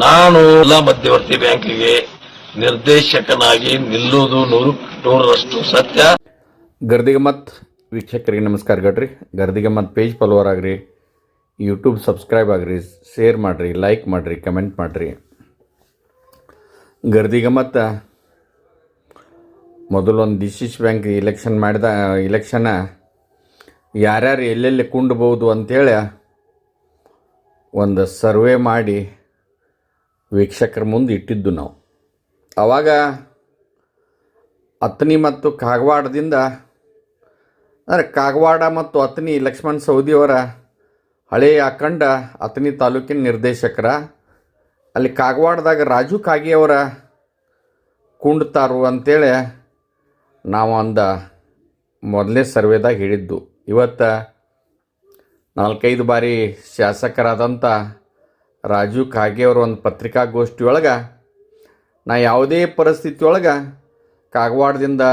ನಾನು ಜಿಲ್ಲಾ ಮಧ್ಯವರ್ತಿ ಬ್ಯಾಂಕಿಗೆ ನಿರ್ದೇಶಕನಾಗಿ ನಿಲ್ಲುವುದು ನೂರು ನೂರರಷ್ಟು ಸತ್ಯ. ಗರ್ದಿಗಮತ್ ವೀಕ್ಷಕರಿಗೆ ನಮಸ್ಕಾರ ಗಡ್ರಿ ಗರ್ದಿಗಮತ್ ಪೇಜ್ ಫಾಲೋವರ್ ಆಗ್ರಿ ಯೂಟ್ಯೂಬ್ ಸಬ್ಸ್ಕ್ರೈಬ್ ಆಗ್ರಿ ಶೇರ್ ಮಾಡಿರಿ ಲೈಕ್ ಮಾಡಿರಿ ಕಮೆಂಟ್ ಮಾಡಿರಿ. ಗರ್ದಿಗಮತ್ ಮೊದಲೊಂದು ಡಿ ಸಿ ಬ್ಯಾಂಕ್ ಇಲೆಕ್ಷನ್ ಮಾಡಿದ ಇಲೆಕ್ಷನ್ನ ಯಾರ್ಯಾರು ಎಲ್ಲೆಲ್ಲಿ ಕುಂಡ್ಬೋದು ಅಂಥೇಳಿ ಒಂದು ಸರ್ವೆ ಮಾಡಿ ವೀಕ್ಷಕರ ಮುಂದೆ ಇಟ್ಟಿದ್ದು ನಾವು. ಆವಾಗ ಅತ್ನಿ ಮತ್ತು ಕಾಗವಾಡದಿಂದ, ಅಂದರೆ ಕಾಗವಾಡ ಮತ್ತು ಅತ್ನಿ ಲಕ್ಷ್ಮಣ್ ಸೌದಿಯವರ ಹಳೆಯ ಅಖಂಡ ಅತ್ನಿ ತಾಲೂಕಿನ ನಿರ್ದೇಶಕರ, ಅಲ್ಲಿ ಕಾಗವಾಡದಾಗ ರಾಜು ಕಾಗಿಯವರ ಕುಂಡ್ತಾರು ಅಂತೇಳಿ ನಾವು ಅಂದ ಮೊದಲನೇ ಸರ್ವೇದಾಗ ಹೇಳಿದ್ದು. ಇವತ್ತು ನಾಲ್ಕೈದು ಬಾರಿ ಶಾಸಕರಾದಂಥ ರಾಜು ಕಾಗೆಯವರ ಒಂದು ಪತ್ರಿಕಾಗೋಷ್ಠಿಯೊಳಗೆ, ನಾ ಯಾವುದೇ ಪರಿಸ್ಥಿತಿ ಒಳಗೆ ಕಾಗವಾಡದಿಂದ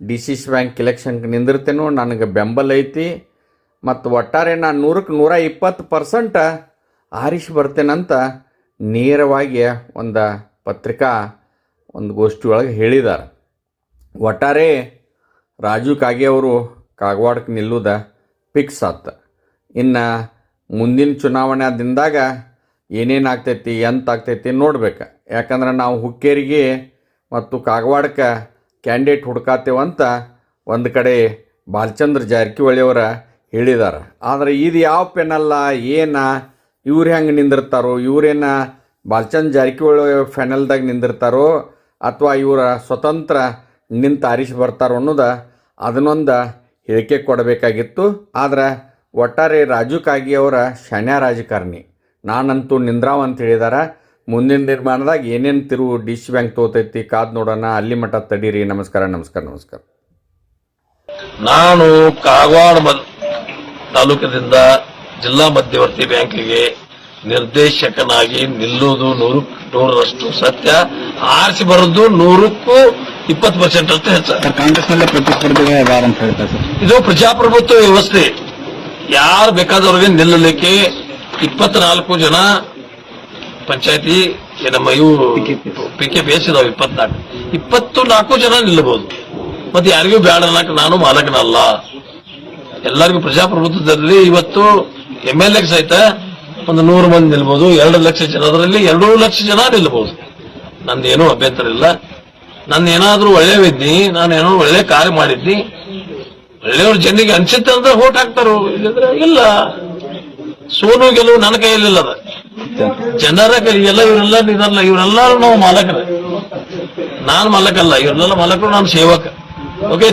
ಡಿ ಸಿ ಸಿ ಬ್ಯಾಂಕ್ ಇಲೆಕ್ಷನ್ಗೆ ನಿಂದಿರ್ತೇನೋ ನನಗೆ ಬೆಂಬಲ ಐತಿ ಮತ್ತು ಒಟ್ಟಾರೆ ನಾನು ನೂರಕ್ಕೆ ನೂರ ಇಪ್ಪತ್ತು ಪರ್ಸೆಂಟ ಆರಿಸಿ ಬರ್ತೇನಂತ ನೇರವಾಗಿ ಒಂದು ಪತ್ರಿಕಾ ಒಂದು ಗೋಷ್ಠಿ ಒಳಗೆ ಹೇಳಿದ್ದಾರೆ ಒಟ್ಟಾರೆ ರಾಜು ಕಾಗೆ ಅವರು ಕಾಗವಾಡಕ್ಕೆ ನಿಲ್ಲುದ ಫಿಕ್ಸ್ ಆತ. ಇನ್ನು ಮುಂದಿನ ಚುನಾವಣೆ ದಿನದಾಗ ಏನೇನು ಆಗ್ತೈತಿ, ಎಂತ ಆಗ್ತೈತಿ ನೋಡ್ಬೇಕು. ಯಾಕಂದ್ರೆ ನಾವು ಹುಕ್ಕೇರಿಗೆ ಮತ್ತು ಕಾಗವಾಡಕ್ಕೆ ಕ್ಯಾಂಡಿಡೇಟ್ ಹುಡ್ಕಾತೇವಂತ ಒಂದು ಕಡೆ ಬಾಲಚಂದ್ರ ಜಾರಕಿಹೊಳಿಯವರ ಹೇಳಿದ್ದಾರೆ ಆದರೆ ಇದು ಯಾವ ಪೆನಲ್ಲ ಏನ, ಇವ್ರು ಹೆಂಗೆ ನಿಂದಿರ್ತಾರೋ, ಇವ್ರೇನ ಬಾಲಚಂದ್ರ ಜಾರಕಿಹೊಳಿ ಫೆನಲ್ದಾಗ ನಿಂದಿರ್ತಾರೋ, ಅಥವಾ ಇವರ ಸ್ವತಂತ್ರ ನಿಂತು ಆರಿಸಿ ಬರ್ತಾರೋ ಅನ್ನೋದು ಅದನ್ನೊಂದು ಹೇಳಿಕೆ ಕೊಡಬೇಕಾಗಿತ್ತು. ಆದ್ರೆ ಒಟ್ಟಾರೆ ರಾಜು ಕಾಗಿ ಅವರ ಶಾಣ್ಯ ರಾಜಕಾರಣಿ. ನಾನಂತೂ ನಿಂದ್ರಾವ್ ಅಂತ ಹೇಳಿದಾರ. ಮುಂದಿನ ನಿರ್ಮಾಣದಾಗ ಏನೇನು ತಿರುವು ಡಿ ಸಿ ಬ್ಯಾಂಕ್ ತೋತೈತಿ ಕಾದ್ ನೋಡೋಣ. ಅಲ್ಲಿ ಮಠ ತಡೀರಿ. ನಮಸ್ಕಾರ ನಮಸ್ಕಾರ ನಮಸ್ಕಾರ. ನಾನು ಕಾಗವಾಡ ತಾಲೂಕಿನಿಂದ ಜಿಲ್ಲಾ ಮಧ್ಯವರ್ತಿ ಬ್ಯಾಂಕಿಗೆ ನಿರ್ದೇಶಕನಾಗಿ ನಿಲ್ಲುವುದು ನೂರು ನೂರರಷ್ಟು ಸತ್ಯ. ಆರಿಸಿ ಬರೋದು ನೂರಕ್ಕೂ ಇಪ್ಪತ್ತು ಪರ್ಸೆಂಟ್ ಅಷ್ಟು ಹೆಚ್ಚ. ಸರ್ ಕಾಂಗ್ರೆಸ್ನಲ್ಲೇ ಅಂತ ಹೇಳ್ತಾರೆ ಸರ್. ಇದು ಪ್ರಜಾಪ್ರಭುತ್ವ ವ್ಯವಸ್ಥೆ. ಯಾರು ಬೇಕಾದವ್ರಿಗೆ ನಿಲ್ಲಲಿಕ್ಕೆ ಇಪ್ಪತ್ನಾಲ್ಕು ಜನ ಪಂಚಾಯತಿ ನಮ್ಮ ಇವು ಪಿ ಕೆ ಪಿ ಎಸ್ ಇಪ್ಪತ್ನಾಲ್ಕು. ಇಪ್ಪತ್ತು ನಾಲ್ಕು ಜನ ನಿಲ್ಲಬಹುದು ಮತ್ತೆ ಯಾರಿಗೂ ಬೇಡ ಅನ್ನಕ್ಕೆ ನಾನು ಮಾಲಕನಲ್ಲ. ಎಲ್ಲರಿಗೂ ಪ್ರಜಾಪ್ರಭುತ್ವದಲ್ಲಿ ಇವತ್ತು ಎಂ ಎಲ್ ಎ ಸಹಿತ ಒಂದು ನೂರು ಮಂದಿ ನಿಲ್ಬಹುದು ಎರಡು ಲಕ್ಷ ಜನರಲ್ಲಿ ಎರಡೂ ಲಕ್ಷ ಜನ ನಿಲ್ಲಬಹುದು ನಂದೇನು ಅಭ್ಯಂತರ ಇಲ್ಲ. ನನ್ನ ಏನಾದ್ರೂ ಒಳ್ಳೆ ಇದ್ನಿ ನಾನು ಏನೋ ಒಳ್ಳೆ ಕಾರ್ಯ ಮಾಡಿದ್ನಿ. ಒಳ್ಳೆಯವ್ರ ಜನರಿಗೆ ಅನ್ಸುತ್ತೆ ಅಂದ್ರೆ ಓಟ್ ಹಾಕ್ತಾರೋ ಇಲ್ಲಂದ್ರೆ ಇಲ್ಲ. ಸೋನು ಗೆಲುವು ನನ್ನ ಕೈಯಲ್ಲಿಲ್ಲ ಅದ. ಜನರ ಕೈ ಎಲ್ಲ ಇವರೆಲ್ಲ ಇದಲ್ಲ ಇವರೆಲ್ಲರೂ ನಾವು ಮಾಲಕರ. ನಾನು ಮಾಲಕಲ್ಲ, ಇವರೆಲ್ಲ ಮಾಲಕರು ನಾನು ಸೇವಕ. ಓಕೆ